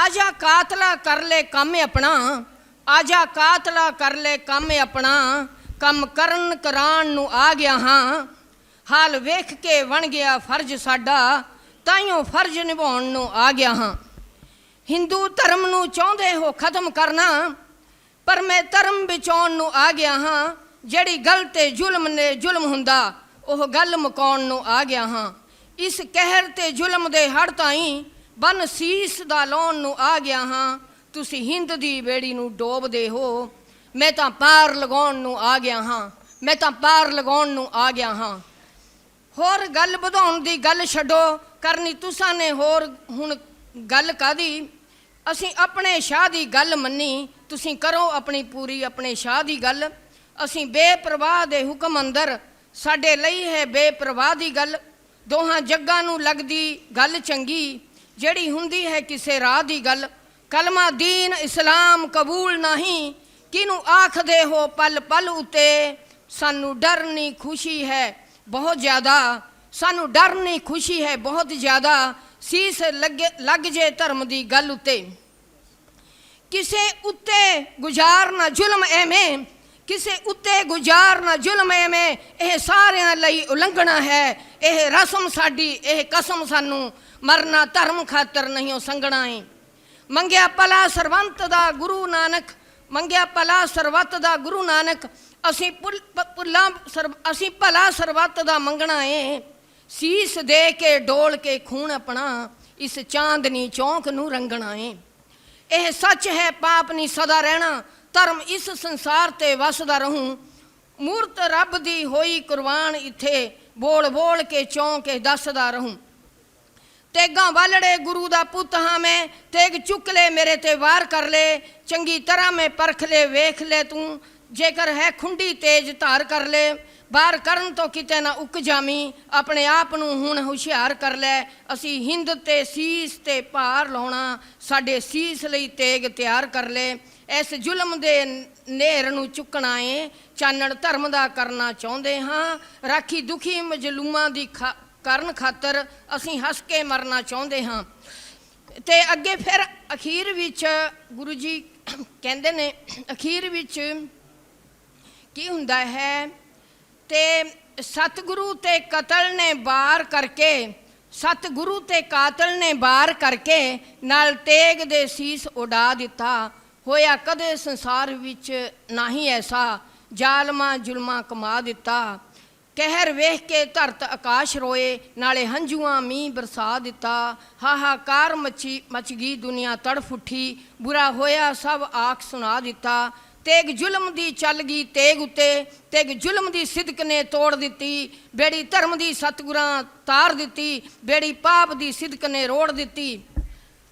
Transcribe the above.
ਆਜਾ ਕਾਤਲਾ ਕਰ ਲੈ ਕੰਮ ਆਪਣਾ, ਆਜਾ ਕਾਤਲਾ ਕਰ ਲੈ ਕੰਮ ਆਪਣਾ, ਕੰਮ ਕਰਨ ਕਰਾਣ ਨੂੰ ਆ ਗਿਆ ਹਾਂ। ਹਾਲ ਵੇਖ ਕੇ ਬਣ ਗਿਆ ਫਰਜ਼ ਸਾਡਾ, ਤਾਈਓ ਫਰਜ਼ ਨਿਭਾਉਣ ਨੂੰ ਆ ਗਿਆ ਹਾਂ। ਹਿੰਦੂ ਧਰਮ ਨੂੰ ਚਾਹੁੰਦੇ ਹੋ ਖਤਮ ਕਰਨਾ, ਪਰ ਮੈਂ ਧਰਮ ਬਚਾਉਣ ਨੂੰ ਆ ਗਿਆ ਹਾਂ। ਜਿਹੜੀ ਗੱਲ ਤੇ ਜ਼ੁਲਮ ਨੇ ਜ਼ੁਲਮ ਹੁੰਦਾ, ਉਹ ਗੱਲ ਮੁਕਾਉਣ ਨੂੰ ਆ ਗਿਆ ਹਾਂ। ਇਸ ਕਹਿਰ ਤੇ ਜ਼ੁਲਮ ਦੇ ਹੜ ਤਾਈਂ ਬਨ ਸੀਸ ਦਾ ਲਾਉਣ ਨੂੰ ਆ ਗਿਆ ਹਾਂ। ਤੁਸੀਂ ਹਿੰਦ ਦੀ ਬੇੜੀ ਨੂੰ ਡੋਬਦੇ ਹੋ। ਮੈਂ ਤਾਂ ਪਾਰ ਲਗਾਉਣ ਨੂੰ ਆ ਗਿਆ ਹਾਂ। ਮੈਂ ਤਾਂ ਪਾਰ ਲਗਾਉਣ ਨੂੰ ਆ ਗਿਆ ਹਾਂ। ਹੋਰ ਗੱਲ ਵਧਾਉਣ ਦੀ ਗੱਲ ਛੱਡੋ। ਕਰਨੀ ਤੁਸਾਂ ਨੇ ਹੋਰ ਹੁਣ ਗੱਲ ਕਾਦੀ ਅਸੀਂ ਆਪਣੇ ਸ਼ਾਹ ਦੀ ਗੱਲ ਮੰਨੀ। ਤੁਸੀਂ ਕਰੋ ਆਪਣੀ ਪੂਰੀ ਆਪਣੇ ਸ਼ਾਹ ਦੀ ਗੱਲ। ਅਸੀਂ ਬੇਪਰਵਾਹ ਦੇ ਹੁਕਮ ਅੰਦਰ। ਸਾਡੇ ਲਈ ਹੈ ਬੇਪਰਵਾਹ ਦੀ ਗੱਲ। ਦੋਹਾਂ ਜੱਗਾਂ ਨੂੰ ਲੱਗਦੀ ਗੱਲ ਚੰਗੀ। ਜਿਹੜੀ ਹੁੰਦੀ ਹੈ ਕਿਸੇ ਰਾਹ ਦੀ ਗੱਲ। ਕਲਮਾ ਦੀਨ ਇਸਲਾਮ ਕਬੂਲ ਨਹੀਂ। ਕਿਨੂੰ ਆਖਦੇ ਹੋ ਪਲ ਪਲ ਉਤੇ, ਸਾਨੂੰ ਡਰ ਨਹੀਂ ਖੁਸ਼ੀ ਹੈ ਬਹੁਤ ਜ਼ਿਆਦਾ। ਸਾਨੂੰ ਡਰ ਨਹੀਂ ਖੁਸ਼ੀ ਹੈ ਬਹੁਤ ਜ਼ਿਆਦਾ। ਸੀਸ ਲੱਗੇ, ਲੱਗ ਜੇ ਧਰਮ ਦੀ ਗੱਲ ਉਤੇ। ਕਿਸੇ ਉੱਤੇ ਗੁਜ਼ਾਰ ਨਾ ਜ਼ੁਲਮ ਐਵੇਂ ਕਿਸੇ ਉੱਤੇ ਗੁਜ਼ਾਰ ਨਾ ਜ਼ੁਲਮ ਐਵੇਂ ਇਹ ਸਾਰਿਆਂ ਲਈ ਉਲੰਘਣਾ ਹੈ। ਇਹ ਰਸਮ ਸਾਡੀ, ਇਹ ਕਸਮ ਸਾਨੂੰ ਮਰਨਾ ਧਰਮ ਖਾਤਰ ਨਹੀਂ ਉਹ ਸੰਗਣਾ ਏ। ਮੰਗਿਆ ਭਲਾ ਸਰਵੰਤ ਦਾ ਗੁਰੂ ਨਾਨਕ, ਮੰਗਿਆ ਭਲਾ ਸਰਵਤ ਦਾ ਗੁਰੂ ਨਾਨਕ, ਅਸੀਂ ਪੁੱਲ- ਅਸੀਂ ਭਲਾ ਸਰਵਤ ਦਾ ਮੰਗਣਾ ਏ। ਸੀਸ ਦੇ ਕੇ, ਡੋਲ ਕੇ ਖੂਨ ਆਪਣਾ, ਇਸ ਚਾਂਦਨੀ ਚੌਂਕ ਨੂੰ ਰੰਗਣਾ ਏ। ਇਹ ਸੱਚ ਹੈ, ਪਾਪ ਨਹੀਂ ਸਦਾ ਰਹਿਣਾ। ਧਰਮ ਇਸ ਸੰਸਾਰ ਤੇ ਵਸਦਾ ਰਹੂੰ। ਮੂਰਤ ਰੱਬ ਦੀ ਹੋਈ ਕੁਰਬਾਨ ਇੱਥੇ ਬੋਲ ਬੋਲ ਕੇ ਚੌਂ ਕੇ ਦੱਸਦਾ ਰਹੂੰ। ਤੇਗਾਂ ਵਾਲੜੇ ਗੁਰੂ ਦਾ ਪੁੱਤ ਹਾਂ ਮੈਂ, ਤੇਗ ਚੁੱਕ ਲੈ ਮੇਰੇ ਤੇ ਵਾਰ ਕਰ ਲੈ, ਚੰਗੀ ਤਰ੍ਹਾਂ ਮੈਂ ਪਰਖ ਲੈ, ਵੇਖ ਲੈ ਤੂੰ, ਜੇਕਰ ਹੈ ਖੁੰਡੀ ਤੇਜ ਧਾਰ ਕਰ ਲੈ। ਬਾਹਰ ਕਰਨ ਤੋਂ ਕਿਤੇ ਨਾ ਉੱਕ ਜਾਮੀ ਆਪਣੇ ਆਪ ਨੂੰ ਹੁਣ ਹੁਸ਼ਿਆਰ ਕਰ ਲੈ। ਅਸੀਂ ਹਿੰਦ ਤੇ ਸੀਸ ਤੇ ਭਾਰ ਲਾਉਣਾ, ਸਾਡੇ ਸੀਸ ਲਈ ਤੇਗ ਤਿਆਰ ਕਰ ਲੈ। ਇਸ ਜ਼ੁਲਮ ਦੇ ਨੇਰ ਨੂੰ ਚੁੱਕਣਾ ਏ, ਚਾਨਣ ਧਰਮ ਦਾ ਕਰਨਾ ਚਾਹੁੰਦੇ ਹਾਂ। ਰਾਖੀ ਦੁਖੀ ਮਜਲੂਮਾਂ ਦੀ ਖਾ- ਕਰਨ ਖਾਤਰ ਅਸੀਂ ਹੱਸ ਕੇ ਮਰਨਾ ਚਾਹੁੰਦੇ ਹਾਂ। ਤੇ ਅੱਗੇ ਫਿਰ ਅਖੀਰ ਵਿੱਚ ਗੁਰੂ ਜੀ ਕਹਿੰਦੇ ਨੇ, ਅਖੀਰ ਵਿੱਚ ਕੀ ਹੁੰਦਾ ਹੈ? ਤੇ ਸਤਿਗੁਰੂ ਤੇ ਕਤਲ ਨੇ ਬਾਰ ਕਰਕੇ, ਸਤਿਗੁਰੂ ਤੇ ਕਾਤਲ ਨੇ ਬਾਰ ਕਰਕੇ ਨਾਲ ਤੇਗ ਦੇ ਸੀਸ ਉਡਾ ਦਿੱਤਾ। ਹੋਇਆ ਕਦੇ ਸੰਸਾਰ ਵਿੱਚ ਨਹੀਂ ਐਸਾ, ਜ਼ਾਲਮਾਂ ਜ਼ੁਲਮਾਂ ਕਮਾ ਦਿੱਤਾ। ਕਹਿਰ ਵੇਖ ਕੇ ਧਰਤ ਆਕਾਸ਼ ਰੋਏ, ਨਾਲੇ ਹੰਝੂਆਂ ਮੀਂਹ ਬਰਸਾ ਦਿੱਤਾ। ਹਾਹਾਕਾਰ ਮੱਚੀ ਮਚ ਗਈ ਦੁਨੀਆ, ਤੜਫ ਉੱਠੀ। ਬੁਰਾ ਹੋਇਆ ਸਭ ਆਖ ਸੁਣਾ ਦਿੱਤਾ। ਤੇਗ ਜ਼ੁਲਮ ਦੀ ਚੱਲ ਗਈ ਤੇਗ ਉਤੇ, ਤੇਗ ਜ਼ੁਲਮ ਦੀ ਸਿਦਕ ਨੇ ਤੋੜ ਦਿੱਤੀ, ਬੇੜੀ ਧਰਮ ਦੀ ਸਤਿਗੁਰਾਂ ਤਾਰ ਦਿੱਤੀ, ਬੇੜੀ ਪਾਪ ਦੀ ਸਿਦਕ ਨੇ ਰੋੜ ਦਿੱਤੀ।